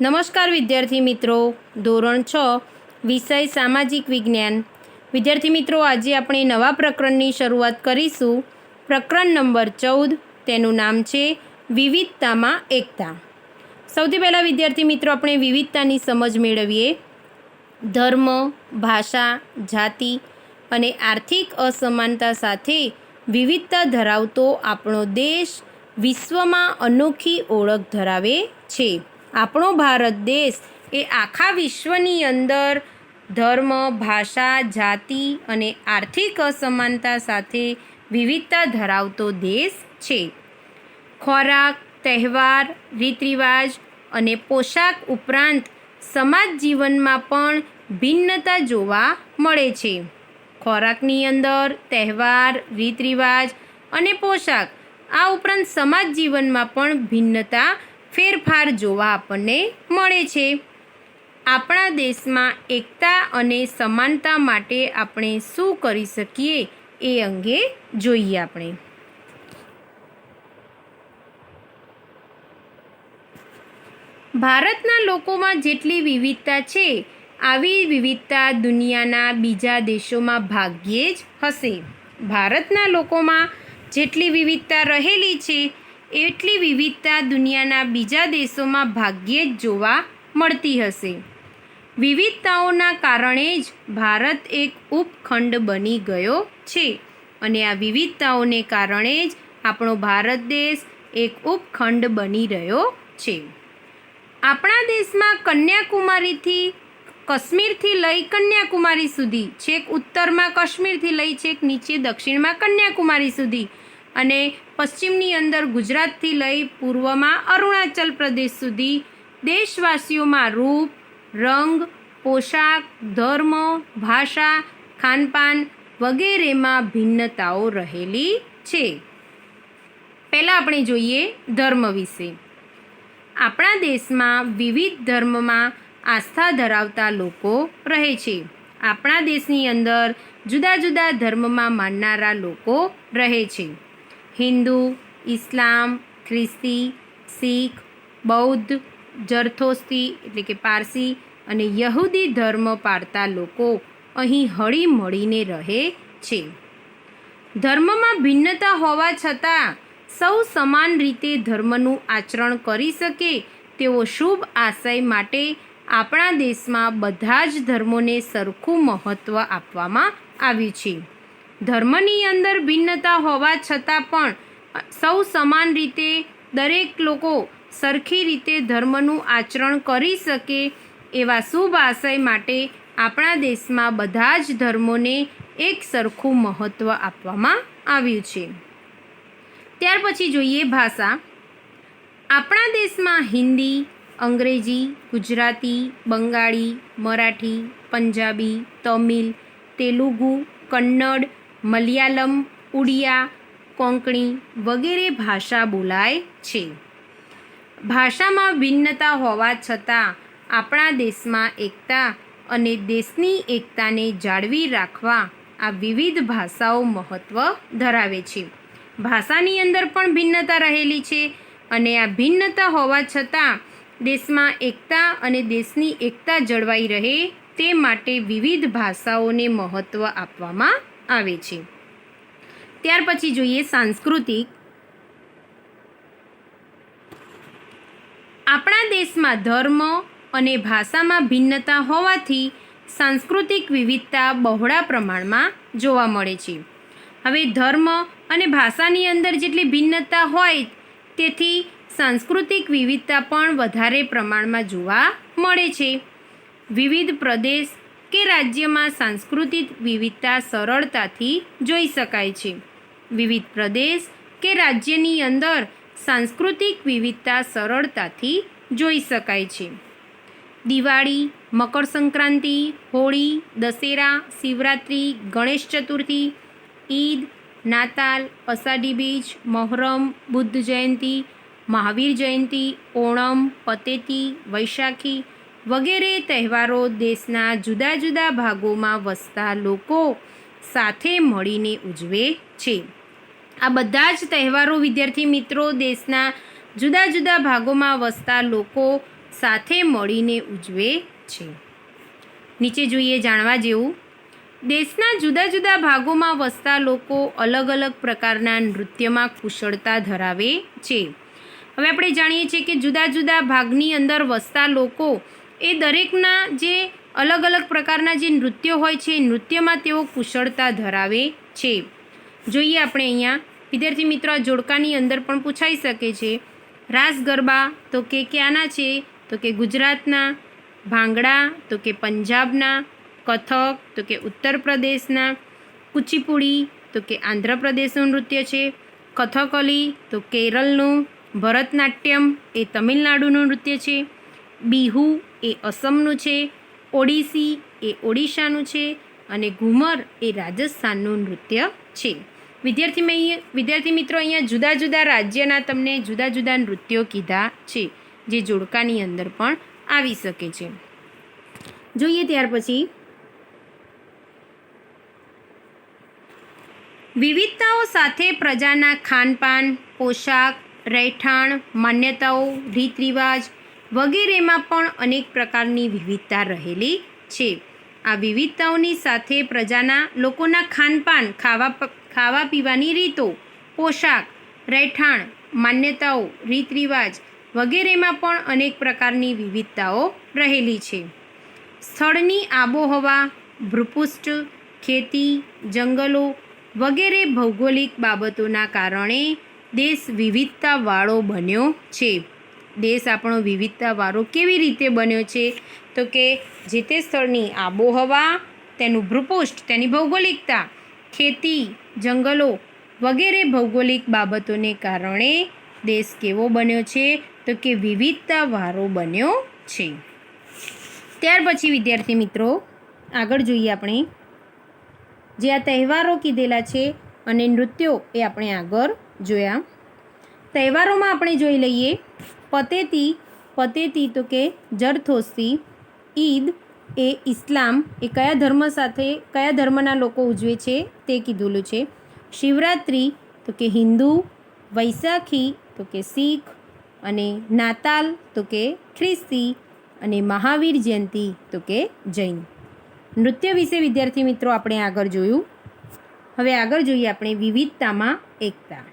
નમસ્કાર વિદ્યાર્થી મિત્રો. ધોરણ છ, વિષય સામાજિક વિજ્ઞાન. વિદ્યાર્થી મિત્રો, આજે આપણે નવા પ્રકરણની શરૂઆત કરીશું. પ્રકરણ નંબર ચૌદ, તેનું નામ છે વિવિધતામાં એકતા. સૌથી પહેલાં વિદ્યાર્થી મિત્રો, આપણે વિવિધતાની સમજ મેળવીએ. ધર્મ, ભાષા, જાતિ અને આર્થિક અસમાનતા સાથે વિવિધતા ધરાવતો આપણો દેશ વિશ્વમાં અનોખી ઓળખ ધરાવે છે. આપણો ભારત દેશ એ આખા વિશ્વની અંદર ધર્મ, ભાષા, જાતિ અને આર્થિક અસમાનતા સાથે વિવિધતા ધરાવતો દેશ છે. ખોરાક, તહેવાર રીત રિવાજ અને પોશાક ઉપરાંત સમાજ જીવનમાં પણ ભિન્નતા જોવા મળે છે. ખોરાકની અંદર તહેવાર રીત રિવાજ અને પોશાક આ ઉપરાંત સમાજ જીવનમાં પણ ભિન્નતા ફેરફાર જોવા આપણને મળે છે. આપણા દેશમાં એકતા અને સમાનતા માટે આપણે શું કરી શકીએ એ અંગે જોઈએ આપણે. ભારતના લોકોમાં જેટલી વિવિધતા છે, આવી વિવિધતા દુનિયાના બીજા દેશોમાં ભાગ્યે જ હશે. ભારતના લોકોમાં જેટલી વિવિધતા રહેલી છે એટલી વિવિધતા દુનિયાના બીજા દેશોમાં ભાગ્યે જ જોવા મળતી હશે. વિવિધતાઓના કારણે જ ભારત એક ઉપખંડ બની ગયો છે અને આ વિવિધતાઓને કારણે જ આપણો ભારત દેશ એક ઉપખંડ બની રહ્યો છે. આપણા દેશમાં કન્યાકુમારીથી, કાશ્મીરથી લઈ કન્યાકુમારી સુધી, છેક ઉત્તરમાં કાશ્મીરથી લઈ છેક નીચે દક્ષિણમાં કન્યાકુમારી સુધી અને પશ્ચિમની અંદર ગુજરાતથી લઈ પૂર્વમાં અરુણાચલ પ્રદેશ સુધી દેશવાસીઓમાં રૂપ, રંગ, પોશાક, ધર્મ, ભાષા, ખાનપાન વગેરેમાં ભિન્નતાઓ રહેલી છે. પહેલાં આપણે જોઈએ ધર્મ વિશે. આપણા દેશમાં વિવિધ ધર્મમાં આસ્થા ધરાવતા લોકો રહે છે. આપણા દેશની અંદર જુદા જુદા ધર્મમાં માનનારા લોકો રહે છે. હિન્દુ, ઇસ્લામ, ખ્રિસ્તી, શીખ, બૌદ્ધ, જરથોસ્તી એટલે કે પારસી અને યહૂદી ધર્મ પાળતા લોકો અહીં હળી મળીને રહે છે. ધર્મમાં ભિન્નતા હોવા છતાં સૌ સમાન રીતે ધર્મનું આચરણ કરી શકે તેવો શુભ આશય માટે આપણા દેશમાં બધા જ ધર્મોને સરખું મહત્ત્વ આપવામાં આવ્યું છે. ધર્મની અંદર ભિન્નતા હોવા છતાં પણ સૌ સમાન રીતે દરેક લોકો સરખી રીતે ધર્મનું આચરણ કરી શકે એવા શુભ આશય માટે આપણા દેશમાં બધા જ ધર્મોને એક સરખું મહત્ત્વ આપવામાં આવ્યું છે. ત્યાર પછી જોઈએ ભાષા. આપણા દેશમાં હિન્દી, અંગ્રેજી, ગુજરાતી, બંગાળી, મરાઠી, પંજાબી, તમિલ, તેલુગુ, કન્નડ મલયાલમ, ઉડિયા, કોંકણી વગેરે ભાષા બોલાય છે. ભાષામાં ભિન્નતા હોવા છતાં આપણા દેશમાં એકતા અને દેશની એકતાને જાળવી રાખવા આ વિવિધ ભાષાઓ મહત્ત્વ ધરાવે છે. ભાષાની અંદર પણ ભિન્નતા રહેલી છે અને આ ભિન્નતા હોવા છતાં દેશમાં એકતા અને દેશની એકતા જળવાઈ રહે તે માટે વિવિધ ભાષાઓને મહત્ત્વ આપવામાં આવે છે. ત્યાર પછી જોઈએ સાંસ્કૃતિક. આપણા દેશમાં ધર્મ અને ભાષામાં ભિન્નતા હોવાથી સાંસ્કૃતિક વિવિધતા બહોળા પ્રમાણમાં જોવા મળે છે. હવે ધર્મ અને ભાષાની અંદર જેટલી ભિન્નતા હોય તેથી સાંસ્કૃતિક વિવિધતા પણ વધારે પ્રમાણમાં જોવા મળે છે. વિવિધ પ્રદેશ કે રાજ્યમાં સાંસ્કૃતિક વિવિધતા સરળતાથી જોઈ શકાય છે. વિવિધ પ્રદેશ કે રાજ્યની અંદર સાંસ્કૃતિક વિવિધતા સરળતાથી જોઈ શકાય છે. દિવાળી મકર સંક્રાંતિ હોળી, દશેરા, શિવરાત્રિ, ગણેશ ચતુર્થી, ઈદ, નાતાલ, અષાઢી બીજ, મહોરમ, બુદ્ધ જયંતિ, મહાવીર જયંતિ, ઓણમ, પતેતી, વૈશાખી વગેરે તહેવારો દેશના જુદા જુદા ભાગોમાં વસતા લોકો સાથે મળીને ઉજવે છે. આ બધા જ તહેવારો વિદ્યાર્થી મિત્રો દેશના જુદા જુદા ભાગોમાં વસતા લોકો સાથે મળીને ઉજવે છે. નીચે જોઈએ જાણવા જેવું, દેશના જુદા જુદા ભાગોમાં વસતા લોકો અલગ અલગ પ્રકારના નૃત્યમાં કુશળતા ધરાવે છે. હવે આપણે જાણીએ છીએ કે જુદા જુદા ભાગની અંદર વસતા લોકો એ દરેકના જે અલગ અલગ પ્રકારના જે નૃત્યો હોય છે નૃત્યમાં તેઓ કુશળતા ધરાવે છે. જોઈએ આપણે અહીંયા. વિદ્યાર્થી મિત્રો, આ જોડકાની અંદર પણ પૂછાઈ શકે છે, રાસ ગરબા તો કે ક્યાંના છે? તો કે ગુજરાતના? ભાંગડા તો કે પંજાબના? કથક તો કે ઉત્તર પ્રદેશના કુચીપુડી તો કે આંધ્રપ્રદેશનું નૃત્ય છે? કથકલી તો કેરળનું ભરતનાટ્યમ એ તમિલનાડુનું નૃત્ય છે? બિહુ એ અસમનું છે, ઓડિસી એ ઓડિશાનું છે અને ઘુમર એ રાજસ્થાનનું નૃત્ય છે. વિદ્યાર્થી મેં વિદ્યાર્થી મિત્રો અહીંયા જુદા જુદા રાજ્યના તમને જુદા જુદા નૃત્યો કીધા છે, જે જોડકાની અંદર પણ આવી શકે છે. જોઈએ ત્યાર પછી. વિવિધતાઓ સાથે પ્રજાના ખાનપાન, પોશાક, રહેઠાણ, માન્યતાઓ રીત રિવાજ વગેરેમાં પણ અનેક પ્રકારની વિવિધતા રહેલી છે. આ વિવિધતાઓની સાથે પ્રજાના લોકોના ખાનપાન, ખાવા ખાવા પીવાની રીતો, પોશાક, રહેઠાણ, માન્યતાઓ રીત રિવાજ વગેરેમાં પણ અનેક પ્રકારની વિવિધતાઓ રહેલી છે. સ્થળની આબોહવા, ભૃપુષ્ઠ, ખેતી, જંગલો વગેરે ભૌગોલિક બાબતોના કારણે દેશ વિવિધતાવાળો બન્યો છે. દેશ આપણો વિવિધતાવાળો કેવી રીતે બન્યો છે? તો કે જે તે સ્થળની આબોહવા, તેનું ભૃપુષ્ઠ, તેની ભૌગોલિકતા, ખેતી, જંગલો વગેરે ભૌગોલિક બાબતોને કારણે દેશ કેવો બન્યો છે? તો કે વિવિધતાવાળો બન્યો છે. ત્યાર પછી, વિદ્યાર્થી મિત્રો, આગળ જોઈએ આપણે. જે આ તહેવારો કીધેલા છે અને નૃત્યો એ આપણે આગળ જોયા. તહેવારોમાં આપણે જોઈ લઈએ પતેતી પતેતી તો કે જરથોસી ઈદ એ ઇસ્લામ એ કયા ધર્મ સાથે, કયા ધર્મના લોકો ઉજવે છે તે કીધેલું છે. શિવરાત્રિ તો કે હિન્દુ વૈશાખી તો કે શીખ અને નાતાલ તો કે ખ્રિસ્તી અને મહાવીર જયંતિ તો કે જૈન. નૃત્ય વિશે વિદ્યાર્થી મિત્રો આપણે આગળ જોયું. હવે આગળ જોઈએ આપણે વિવિધતામાં એકતા.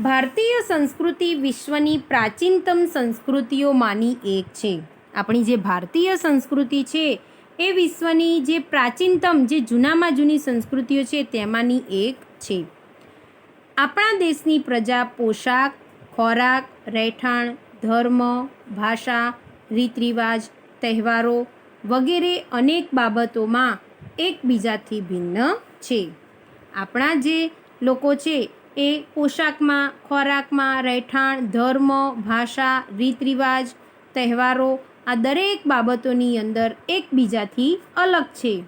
ભારતીય સંસ્કૃતિ વિશ્વની પ્રાચીનતમ સંસ્કૃતિઓમાંની એક છે. આપણી જે ભારતીય સંસ્કૃતિ છે, એ વિશ્વની જે પ્રાચીનતમ, જે જૂનામાં જૂની સંસ્કૃતિઓ છે, તેમાંની એક છે. આપણા દેશની પ્રજા પોશાક, ખોરાક, રહેઠાણ, ધર્મ, ભાષા રીત રિવાજ તહેવારો વગેરે અનેક બાબતોમાં એકબીજાથી ભિન્ન છે. આપણા જે લોકો છે એ પોશાકમાં, ખોરાકમાં, રહેઠાણ, ધર્મ, ભાષા રીત રિવાજ તહેવારો, આ દરેક બાબતોની અંદર એકબીજાથી અલગ છે.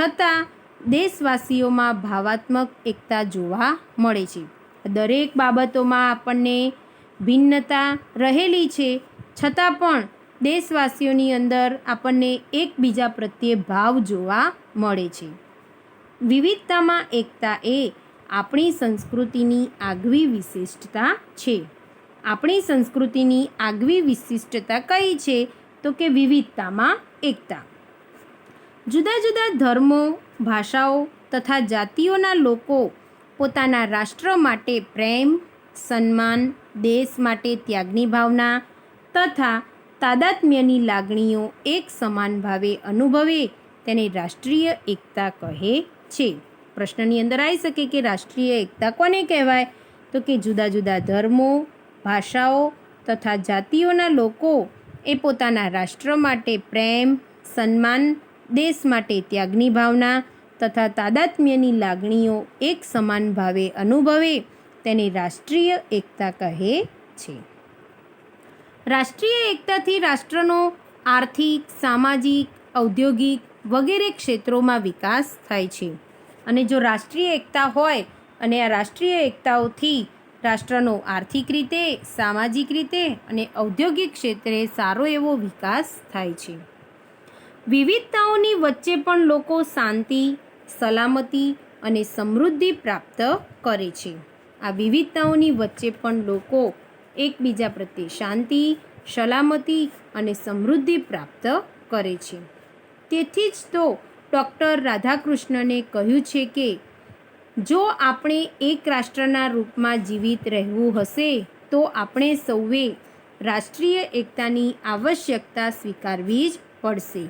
છતાં, દેશવાસીઓમાં ભાવાત્મક એકતા જોવા મળે છે. દરેક બાબતોમાં આપણને ભિન્નતા રહેલી છે. છતાં પણ, દેશવાસીઓની અંદર આપણને એકબીજા પ્રત્યે ભાવ જોવા મળે છે. વિવિધતામાં એકતા એ આપણી સંસ્કૃતિની આગવી વિશિષ્ટતા છે. આપણી સંસ્કૃતિની આગવી વિશિષ્ટતા કઈ છે? તો કે વિવિધતામાં એકતા. જુદા જુદા ધર્મો, ભાષાઓ તથા જાતિઓના લોકો પોતાના રાષ્ટ્ર માટે પ્રેમ, સન્માન, દેશ માટે ત્યાગની ભાવના તથા તાદાત્મ્યની લાગણીઓ એક સમાન ભાવે અનુભવે તેને રાષ્ટ્રીય એકતા કહે છે. પ્રશ્નની અંદર આવી શકે કે રાષ્ટ્રીય એકતા કોને કહેવાય? તો કે જુદા જુદા ધર્મો, ભાષાઓ તથા જાતિઓના લોકો એ પોતાના રાષ્ટ્ર માટે પ્રેમ, સન્માન, દેશ માટે ત્યાગની ભાવના તથા તાદાત્મ્યની લાગણીઓ એક સમાન ભાવે અનુભવે તેને રાષ્ટ્રીય એકતા કહે છે. રાષ્ટ્રીય એકતાથી રાષ્ટ્રનો આર્થિક, સામાજિક, ઔદ્યોગિક વગેરે ક્ષેત્રોમાં વિકાસ થાય છે. અને જો રાષ્ટ્રીય એકતા હોય અને આ રાષ્ટ્રીય એકતાઓથી રાષ્ટ્રનો આર્થિક રીતે, સામાજિક રીતે અને ઔદ્યોગિક ક્ષેત્રે સારો એવો વિકાસ થાય છે. વિવિધતાઓની વચ્ચે પણ લોકો શાંતિ, સલામતી અને સમૃદ્ધિ પ્રાપ્ત કરે છે. આ વિવિધતાઓની વચ્ચે પણ લોકો એકબીજા પ્રત્યે શાંતિ, સલામતી અને સમૃદ્ધિ પ્રાપ્ત કરે છે. તેથી જ તો ડૉક્ટર રાધાકૃષ્ણને કહ્યું છે કે, જો આપણે એક રાષ્ટ્રના રૂપમાં જીવિત રહેવું હશે, તો આપણે સૌએ રાષ્ટ્રીય એકતાની આવશ્યકતા સ્વીકારવી જ પડશે.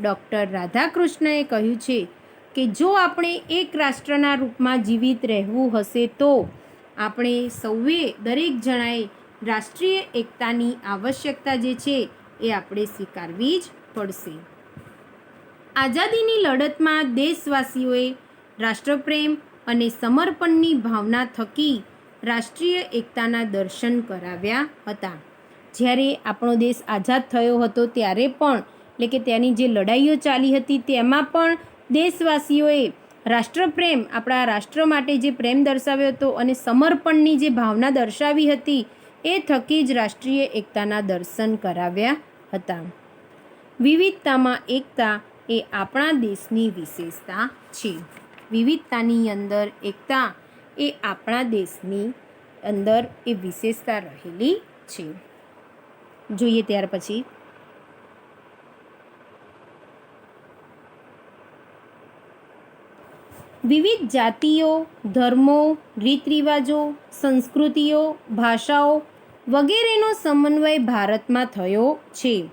ડૉક્ટર રાધાકૃષ્ણએ કહ્યું છે કે, જો આપણે એક રાષ્ટ્રના રૂપમાં જીવિત રહેવું હશે, તો આપણે સૌએ દરેક જણાએ રાષ્ટ્રીય એકતાની આવશ્યકતા જે છે, એ આપણે સ્વીકારવી જ પડશે. આઝાદીની લડતમાં દેશવાસીઓએ રાષ્ટ્રપ્રેમ અને સમર્પણની ભાવના થકી રાષ્ટ્રીય એકતાના દર્શન કરાવ્યા હતા. જ્યારે આપણો દેશ આઝાદ થયો હતો ત્યારે પણ, એટલે કે તેની જે લડાઈઓ ચાલી હતી તેમાં પણ દેશવાસીઓએ રાષ્ટ્રપ્રેમ, આપણા રાષ્ટ્ર માટે જે પ્રેમ દર્શાવ્યો હતો અને સમર્પણની જે ભાવના દર્શાવી હતી, એ થકી જ રાષ્ટ્રીય એકતાના દર્શન કરાવ્યા હતા. વિવિધતામાં એકતા એ આપણા દેશની વિશેષતા છે. વિવિધતાની અંદર એકતા એ આપણા દેશની અંદર એ વિશેષતા રહેલી છે. જોઈએ ત્યાર પછી. વિવિધ જાતિઓ, ધર્મો રીત રિવાજો સંસ્કૃતિઓ, ભાષાઓ વગેરેનો સમન્વય ભારતમાં થયો છે.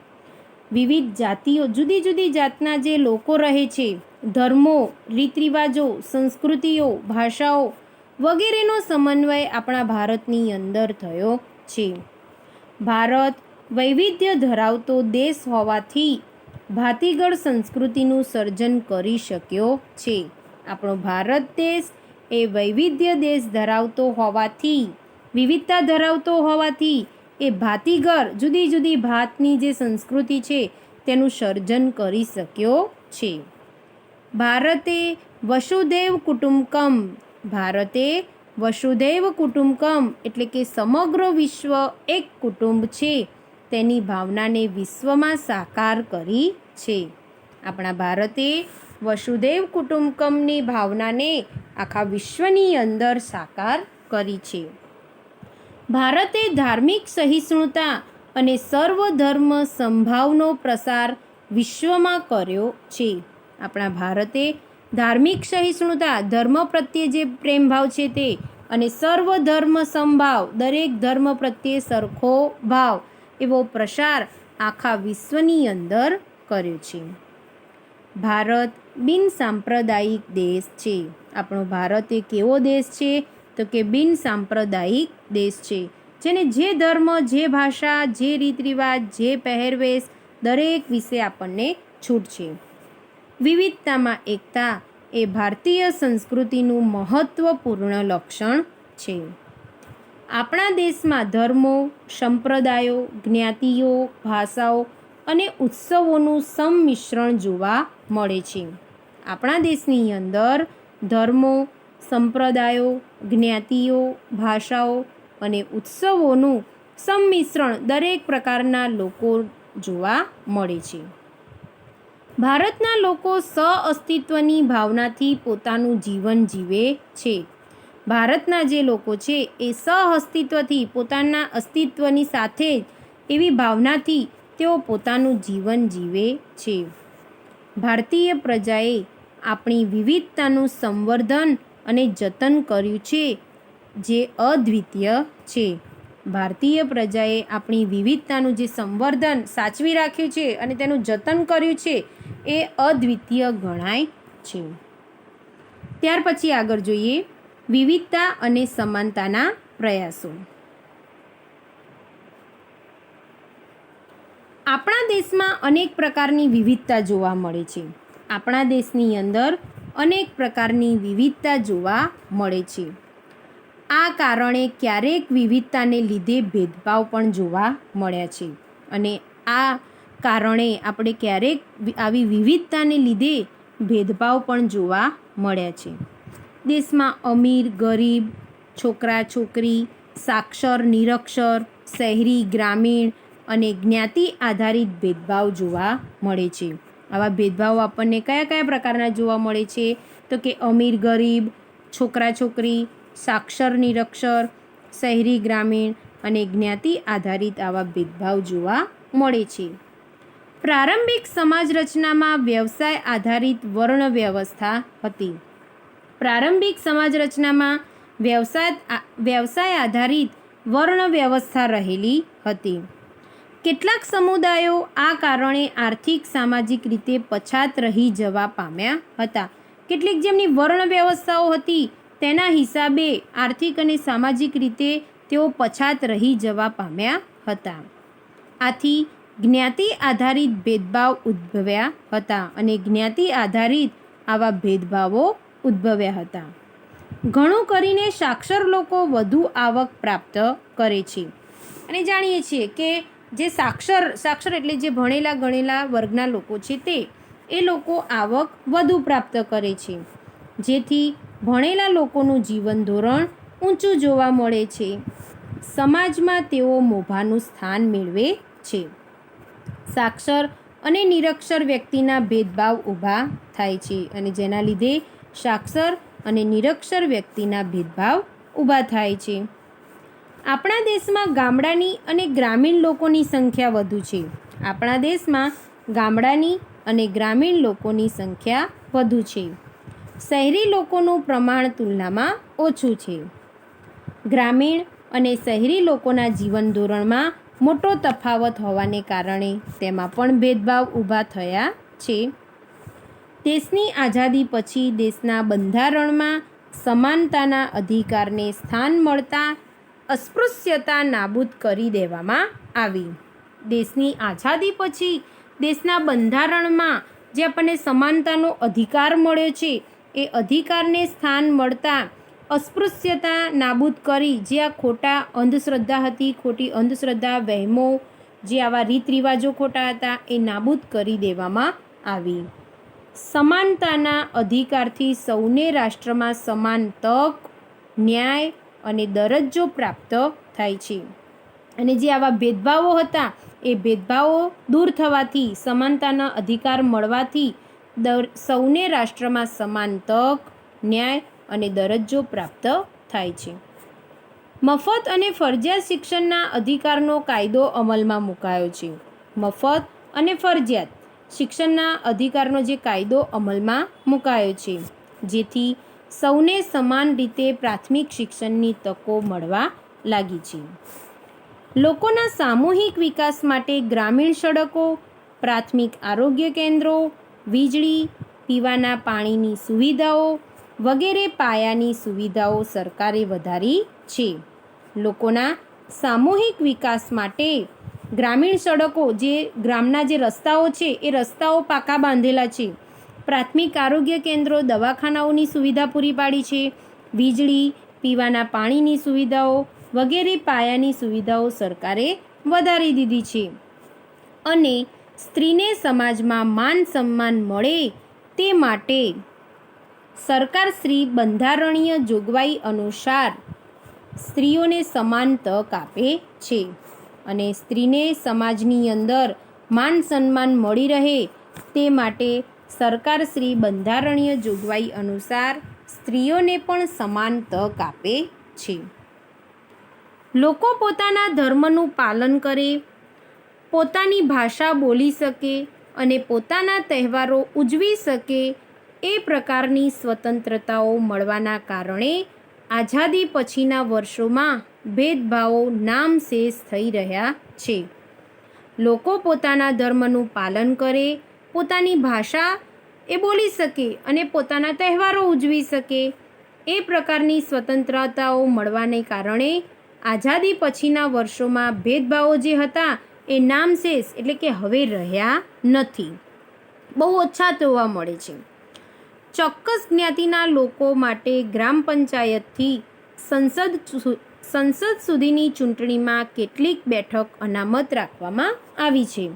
વિવિધ જાતિઓ, જુદી જુદી જાતના જે લોકો રહે છે, ધર્મો રીત રિવાજો સંસ્કૃતિઓ, ભાષાઓ વગેરેનો સમન્વય આપણા ભારતની અંદર થયો છે. ભારત વૈવિધ્ય ધરાવતો દેશ હોવાથી ભાતીગળ સંસ્કૃતિનું સર્જન કરી શક્યો છે. આપણો ભારત દેશ એ વૈવિધ્ય દેશ ધરાવતો હોવાથી, વિવિધતા ધરાવતો હોવાથી એ ભાતીગર જુદી જુદી ભાતની જે સંસ્કૃતિ છે, તેનું સર્જન કરી શક્યો છે. ભારતે વસુદેવ કુટુંબકમ, ભારતે વસુદેવ કુટુંબકમ એટલે કે સમગ્ર વિશ્વ એક કુટુંબ છે, તેની ભાવનાને વિશ્વમાં સાકાર કરી છે. આપણા ભારતે વસુદેવ કુટુંબકમની ભાવનાને આખા વિશ્વની અંદર સાકાર કરી છે. ભારતે ધાર્મિક સહિષ્ણુતા અને સર્વધર્મ સંભાવનો પ્રસાર વિશ્વમાં કર્યો છે. આપણા ભારતે ધાર્મિક સહિષ્ણુતા, ધર્મ પ્રત્યે જે પ્રેમભાવ છે તે અને સર્વધર્મ સંભાવ, દરેક ધર્મ પ્રત્યે સરખો ભાવ એવો પ્રસાર આખા વિશ્વની અંદર કર્યો છે. ભારત બિન સાંપ્રદાયિક દેશ છે. આપણો ભારત એક એવો દેશ છે તો કે બિન સાંપ્રદાયિક દેશ છે, જેને જે ધર્મ, જે ભાષા, જે રીત રિવાજ જે પહેરવેશ દરેક વિશે આપણને છૂટ છે. વિવિધતામાં એકતા એ ભારતીય સંસ્કૃતિનું મહત્વપૂર્ણ લક્ષણ છે. આપણા દેશમાં ધર્મો, સંપ્રદાયો, જ્ઞાતિઓ, ભાષાઓ અને ઉત્સવોનું સંમિશ્રણ જોવા મળે છે. આપણા દેશની અંદર ધર્મો સંપ્રદાયો, જ્ઞાતિઓ, ભાષાઓ અને ઉત્સવોનું સંમિશ્રણ દરેક પ્રકારના લોકો જોવા મળે છે. ભારતના લોકો સઅસ્તિત્વની ભાવનાથી પોતાનું જીવન જીવે છે. ભારતના જે લોકો છે એ સહઅસ્તિત્વથી પોતાના અસ્તિત્વની સાથે જ એવી ભાવનાથી તેઓ પોતાનું જીવન જીવે છે. ભારતીય પ્રજાએ આપણી વિવિધતાનું સંવર્ધન અને જતન કર્યું છે, જે અદ્વિતીય છે. ભારતીય પ્રજાએ આપણી વિવિધતાનું જે સંવર્ધન સાચવી રાખ્યું છે અને તેનું જતન કર્યું છે, એ અદ્વિતીય ગણાય છે. ત્યાર પછી આગળ જોઈએ વિવિધતા અને સમાનતાના પ્રયાસો. આપણા દેશમાં અનેક પ્રકારની વિવિધતા જોવા મળે છે. આપણા દેશની અંદર અનેક પ્રકારની વિવિધતા જોવા મળે છે. આ કારણે ક્યારેક વિવિધતાને લીધે ભેદભાવ પણ જોવા મળ્યા છે. અને આ કારણે આપણે ક્યારેક આવી વિવિધતાને લીધે ભેદભાવ પણ જોવા મળ્યા છે. દેશમાં અમીર, ગરીબ, છોકરા, છોકરી, સાક્ષર, નિરક્ષર, શહેરી, ગ્રામીણ અને જ્ઞાતિ આધારિત ભેદભાવ જોવા મળે છે. આવા ભેદભાવ આપણને કયા કયા પ્રકારના જોવા મળે છે? તો કે અમીર, ગરીબ, છોકરા, છોકરી, સાક્ષર, નિરક્ષર, શહેરી, ગ્રામીણ અને જ્ઞાતિ આધારિત આવા ભેદભાવ જોવા મળે છે. પ્રારંભિક સમાજ રચનામાં વ્યવસાય આધારિત વર્ણ વ્યવસ્થા હતી. પ્રારંભિક સમાજ રચનામાં વ્યવસાય વ્યવસાય આધારિત વર્ણ વ્યવસ્થા રહેલી હતી. કેટલાક સમુદાયો આ કારણે આર્થિક, સામાજિક રીતે પછાત રહી જવા પામ્યા હતા. કેટલીક જેમની વર્ણ વ્યવસ્થાઓ હતી, તેના હિસાબે આર્થિક અને સામાજિક રીતે તેઓ પછાત રહી જવા પામ્યા હતા. આથી જ્ઞાતિ આધારિત ભેદભાવ ઉદ્ભવ્યા હતા અને જ્ઞાતિ આધારિત આવા ભેદભાવો ઉદ્ભવ્યા હતા. ઘણું કરીને સાક્ષર લોકો વધુ આવક પ્રાપ્ત કરે છે. અને જાણીએ છીએ કે જે સાક્ષર સાક્ષર એટલે જે ભણેલા ગણેલા વર્ગના લોકો છે તે, એ લોકો આવક વધુ પ્રાપ્ત કરે છે. જેથી ભણેલા લોકોનું જીવન ધોરણ ઊંચું જોવા મળે છે. સમાજમાં તેઓ મોભાનું સ્થાન મેળવે છે. સાક્ષર અને નિરક્ષર વ્યક્તિના ભેદભાવ ઊભા થાય છે અને જેના લીધે સાક્ષર અને નિરક્ષર વ્યક્તિના ભેદભાવ ઊભા થાય છે. આપણા દેશમાં ગામડાની અને ગ્રામીણ લોકોની સંખ્યા વધુ છે. આપણા દેશમાં ગામડાની અને ગ્રામીણ લોકોની સંખ્યા વધુ છે. શહેરી લોકોનું પ્રમાણ તુલનામાં ઓછું છે. ગ્રામીણ અને શહેરી લોકોના જીવન ધોરણમાં મોટો તફાવત હોવાને કારણે તેમાં પણ ભેદભાવ ઊભા થયા છે. દેશની આઝાદી પછી દેશના બંધારણમાં સમાનતાના અધિકારને સ્થાન મળતા અસ્પૃશ્યતા નાબૂદ કરી દેવામાં આવી. દેશની આઝાદી પછી દેશના બંધારણમાં જે આપણને સમાનતાનો અધિકાર મળ્યો છે, એ અધિકારને સ્થાન મળતા અસ્પૃશ્યતા નાબૂદ કરી જે આ ખોટા અંધશ્રદ્ધા હતી, ખોટી અંધશ્રદ્ધા, વહેમો, જે આવા રીત રિવાજો ખોટા હતા, એ નાબૂદ કરી દેવામાં આવી. સમાનતાના અધિકારથી સૌને રાષ્ટ્રમાં સમાન તક, ન્યાય અને દરજ્જો પ્રાપ્ત થાય છે. અને જે આવા ભેદભાવો હતા, એ ભેદભાવો દૂર થવાથી, સમાનતાના અધિકાર મળવાથી દર સૌને રાષ્ટ્રમાં સમાન તક, ન્યાય અને દરજ્જો પ્રાપ્ત થાય છે. મફત અને ફરજિયાત શિક્ષણના અધિકારનો કાયદો અમલમાં મુકાયો છે. મફત અને ફરજિયાત શિક્ષણના અધિકારનો જે કાયદો અમલમાં મુકાયો છે, જેથી સૌને સમાન રીતે પ્રાથમિક શિક્ષણની તકો મળવા લાગી છે. લોકોના સામૂહિક વિકાસ માટે ગ્રામીણ સડકો, પ્રાથમિક આરોગ્ય કેન્દ્રો, વીજળી, પીવાના પાણીની સુવિધાઓ વગેરે પાયાની સુવિધાઓ સરકારે વધારી છે. લોકોના સામૂહિક વિકાસ માટે ગ્રામીણ સડકો જે, ગ્રામના જે રસ્તાઓ છે, એ રસ્તાઓ પાકા બાંધેલા છે. પ્રાથમિક આરોગ્ય કેન્દ્રો, દવાખાનાઓની સુવિધા પૂરી પાડી છે. વીજળી, પીવાના પાણીની સુવિધાઓ વગેરે પાયાની સુવિધાઓ સરકારે વધારી દીધી છે. અને સ્ત્રીને સમાજમાં માન સન્માન મળે તે માટે સરકાર શ્રી બંધારણીય જોગવાઈ અનુસાર સ્ત્રીઓને સમાન તક આપે છે અને સ્ત્રીને સમાજની અંદર માન સન્માન મળી રહે તે માટે સરકાર શ્રી બંધારણીય જોગવાઈ અનુસાર સ્ત્રીઓને પણ સમાન તક આપે છે. લોકો પોતાના ધર્મનું પાલન કરે, પોતાની ભાષા બોલી શકે અને પોતાના તહેવારો ઉજવી શકે એ પ્રકારની સ્વતંત્રતાઓ મળવાના કારણે આઝાદી પછીના વર્ષોમાં ભેદભાવો નામશેષ થઈ રહ્યા છે. લોકો પોતાના ધર્મનું પાલન કરે પોતાની ભાષા એ બોલી શકે અને પોતાના તહેવારો ઉજવી શકે. એ પ્રકારની સ્વતંત્રતાઓ મળવાને કારણે આઝાદી પછીના વર્ષોમાં ભેદભાવો જે હતા એ નામશેષ એટલે કે હવે રહ્યા નથી. બહુ ઓછા જોવા મળે છે. ચોક્કસ જ્ઞાતિના લોકો માટે ગ્રામ પંચાયતથી સંસદ સંસદ સુધીની ચૂંટણીમાં કેટલીક બેઠક અનામત રાખવામાં આવી છે.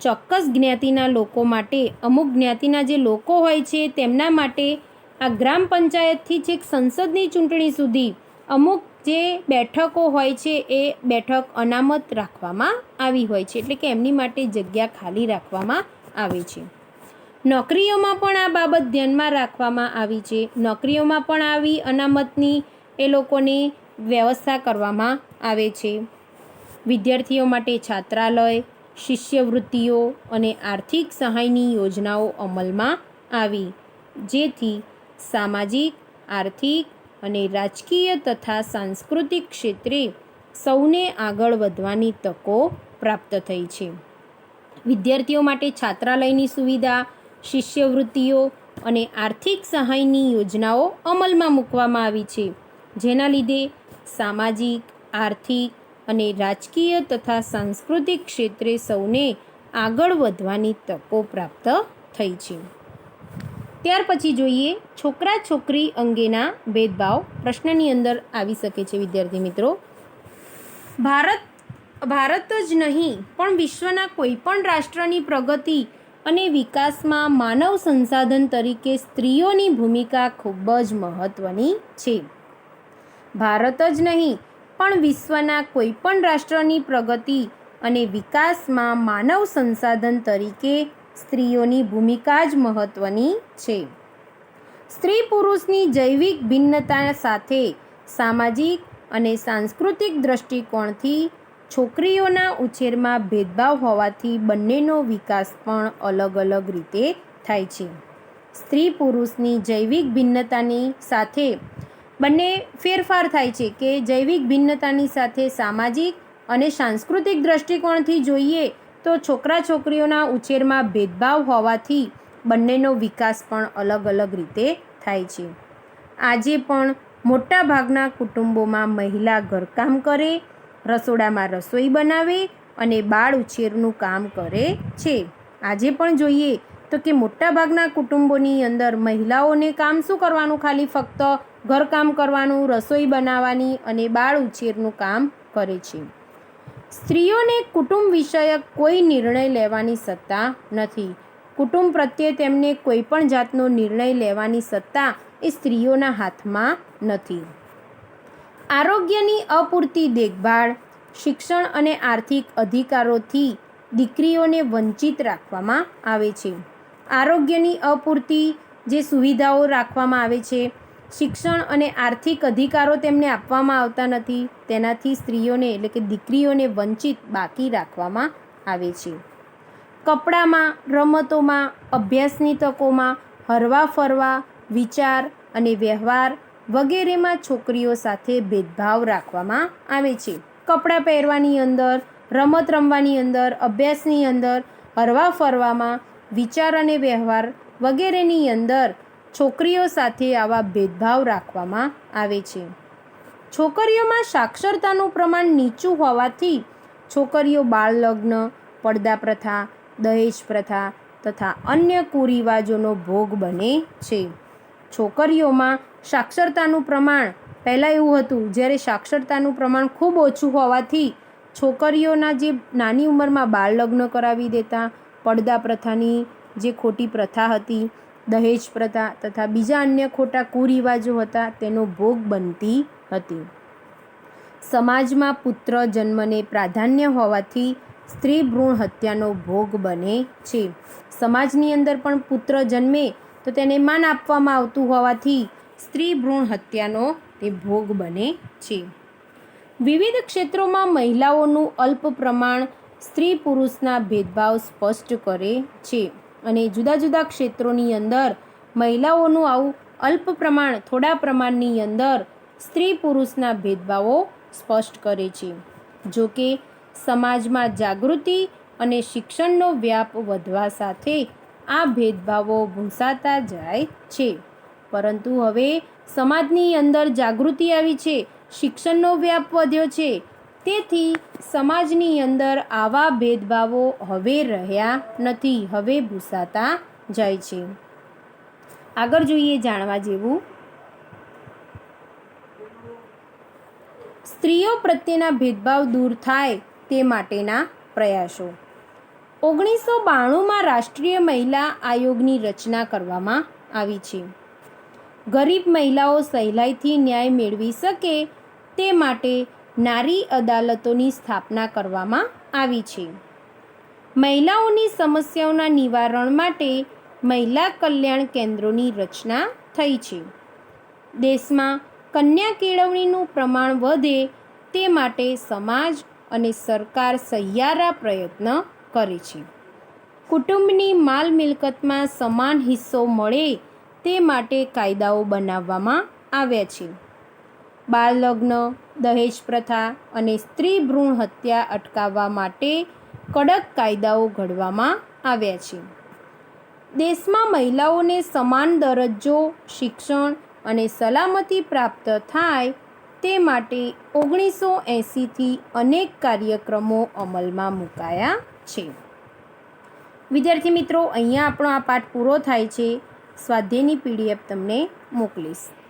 ચોક્કસ જ્ઞાતિના લોકો માટે, અમુક જ્ઞાતિના જે લોકો હોય છે તેમના માટે આ ગ્રામ પંચાયતથી છેક સંસદની ચૂંટણી સુધી અમુક જે બેઠકો હોય છે એ બેઠક અનામત રાખવામાં આવી હોય છે. એટલે કે એમની માટે જગ્યા ખાલી રાખવામાં આવે છે. નોકરીઓમાં પણ આ બાબત ધ્યાનમાં રાખવામાં આવી છે. નોકરીઓમાં પણ આવી અનામતની એ લોકોને વ્યવસ્થા કરવામાં આવે છે. વિદ્યાર્થીઓ માટે છાત્રાલય શિષ્યવૃત્તિઓ અને આર્થિક સહાયની યોજનાઓ અમલમાં આવી, જેથી સામાજિક, આર્થિક અને રાજકીય તથા સાંસ્કૃતિક ક્ષેત્રે સૌને આગળ વધવાની તકો પ્રાપ્ત થઈ છે. વિદ્યાર્થીઓ માટે છાત્રાલયની સુવિધા, શિષ્યવૃત્તિઓ અને આર્થિક સહાયની યોજનાઓ અમલમાં મૂકવામાં આવી છે. જેના લીધે સામાજિક, આર્થિક અને રાજકીય તથા સાંસ્કૃતિક ક્ષેત્રે સૌને આગળ વધવાની તકો પ્રાપ્ત થઈ છે. ત્યાર પછી જોઈએ છોકરા છોકરી અંગેના ભેદભાવ પ્રશ્નની અંદર આવી શકે છે, વિદ્યાર્થી મિત્રો. ભારત ભારત જ નહીં, પણ વિશ્વના કોઈપણ રાષ્ટ્રની પ્રગતિ અને વિકાસમાં માનવ સંસાધન તરીકે સ્ત્રીઓની ભૂમિકા ખૂબ જ મહત્ત્વની છે. ભારત જ નહીં પણ વિશ્વના કોઈપણ રાષ્ટ્રની પ્રગતિ અને વિકાસમાં માનવ સંસાધન તરીકે સ્ત્રીઓની ભૂમિકા જ મહત્ત્વની છે. સ્ત્રી પુરુષની જૈવિક ભિન્નતા સાથે સામાજિક અને સાંસ્કૃતિક દૃષ્ટિકોણથી છોકરીઓના ઉછેરમાં ભેદભાવ હોવાથી બંનેનો વિકાસ પણ અલગ અલગ રીતે થાય છે. સ્ત્રી પુરુષની જૈવિક ભિન્નતાની સાથે બંને ફેરફાર થાય છે કે જૈવિક ભિન્નતાની સાથે સામાજિક અને સાંસ્કૃતિક દૃષ્ટિકોણથી જોઈએ તો છોકરા છોકરીઓના ઉછેરમાં ભેદભાવ હોવાથી બંનેનો વિકાસ પણ અલગ અલગ રીતે થાય છે. આજે પણ મોટાભાગના કુટુંબોમાં મહિલા ઘરકામ કરે, રસોડામાં રસોઈ બનાવે અને બાળ ઉછેરનું કામ કરે છે. આજે પણ જોઈએ તો કે મોટાભાગના કુટુંબોની અંદર મહિલાઓને કામ શું કરવાનું? ખાલી ફક્ત ઘરકામ કરવાનું, રસોઈ બનાવવાની અને બાળ ઉછેરનું કામ કરે છે. સ્ત્રીઓને કુટુંબ વિષયક કોઈ નિર્ણય લેવાની સત્તા નથી. કુટુંબ પ્રત્યે તેમને કોઈ પણ જાતનો નિર્ણય લેવાની સત્તા એ સ્ત્રીઓના હાથમાં નથી. આરોગ્યની અપૂરતી દેખભાળ, શિક્ષણ અને આર્થિક અધિકારોથી દીકરીઓને વંચિત રાખવામાં આવે છે. આરોગ્યની અપૂરતી જે સુવિધાઓ રાખવામાં આવે છે શિક્ષણ અને આર્થિક અધિકારો તેમને આપવામાં આવતા નથી. તેનાથી સ્ત્રીઓને એટલે કે દીકરીઓને વંચિત બાકી રાખવામાં આવે છે. કપડામાં, રમતોમાં, અભ્યાસની તકોમાં હરવા ફરવા વિચાર અને વ્યવહાર વગેરેમાં છોકરીઓ સાથે ભેદભાવ રાખવામાં આવે છે. કપડાં પહેરવાની અંદર, રમત રમવાની અંદર, અભ્યાસની અંદર હરવા ફરવામાં વિચાર અને વ્યવહાર વગેરેની અંદર છોકરીઓ સાથે આવા ભેદભાવ રાખવામાં આવે છે. છોકરીઓમાં સાક્ષરતાનું પ્રમાણ નીચું હોવાથી છોકરીઓ બાળ લગ્ન પડદા પ્રથા, દહેજ પ્રથા તથા અન્ય કુરિવાજોનો ભોગ બને છે. છોકરીઓમાં સાક્ષરતાનું પ્રમાણ પહેલાં એવું હતું, જ્યારે સાક્ષરતાનું પ્રમાણ ખૂબ ઓછું હોવાથી છોકરીઓના જે નાની ઉંમરમાં બાળ લગ્ન કરાવી દેતા, પડદા પ્રથાની જે ખોટી પ્રથા હતી દહેજ પ્રથા તથા બીજા અન્ય ખોટા કુરિવાજો હતા, તેનો ભોગ બનતી હતી. સમાજમાં પુત્ર જન્મને પ્રાધાન્ય હોવાથી સ્ત્રી ભ્રૂણ હત્યાનો ભોગ બને છે. સમાજની અંદર પણ પુત્ર જન્મે તો તેને માન આપવામાં આવતું હોવાથી સ્ત્રી ભ્રૂણ હત્યાનો તે ભોગ બને છે. વિવિધ ક્ષેત્રોમાં મહિલાઓનું અલ્પ પ્રમાણ સ્ત્રી પુરુષના ભેદભાવ સ્પષ્ટ કરે છે. અને જુદા જુદા ક્ષેત્રોની અંદર મહિલાઓનું આવું અલ્પ પ્રમાણ, થોડા પ્રમાણની અંદર સ્ત્રી પુરુષના ભેદભાવો સ્પષ્ટ કરે છે. જો કે સમાજમાં જાગૃતિ અને શિક્ષણનો વ્યાપ વધવા સાથે આ ભેદભાવો ભૂંસાતા જાય છે. પરંતુ હવે સમાજની અંદર જાગૃતિ આવી છે, શિક્ષણનો વ્યાપ વધ્યો છે તેથી સમાજની અંદર આવા ભેદભાવો હવે રહ્યા નથી, હવે ભૂસાતા જાય છે. આગળ જોઈએ જાણવા જેવું. સ્ત્રીઓ પ્રત્યેના ભેદભાવ દૂર થાય તે માટેના પ્રયાસો. ઓગણીસો બાણુંમાં રાષ્ટ્રીય મહિલા આયોગની રચના કરવામાં આવી છે. ગરીબ મહિલાઓ સહેલાઈથી ન્યાય મેળવી શકે તે માટે નારી અદાલતોની સ્થાપના કરવામાં આવી છે. મહિલાઓની સમસ્યાઓના નિવારણ માટે મહિલા કલ્યાણ કેન્દ્રોની રચના થઈ છે. દેશમાં કન્યા કેળવણીનું પ્રમાણ વધે તે માટે સમાજ અને સરકાર સહિયારા પ્રયત્ન કરે છે. કુટુંબની માલ મિલકતમાં સમાન હિસ્સો મળે તે માટે કાયદાઓ બનાવવામાં આવ્યા છે. બાળ લગ્ન દહેજ પ્રથા અને સ્ત્રી ભ્રૂણ હત્યા અટકાવવા માટે કડક કાયદાઓ ઘડવામાં આવ્યા છે. દેશમાં મહિલાઓને સમાન દરજ્જો, શિક્ષણ અને સલામતી પ્રાપ્ત થાય તે માટે ઓગણીસો એંસીથી અનેક કાર્યક્રમો અમલમાં મુકાયા છે. વિદ્યાર્થી મિત્રો, અહીંયા આપણો આ પાઠ પૂરો થાય છે. સ્વાધ્યાયની પીડીએફ તમને મોકલીશ.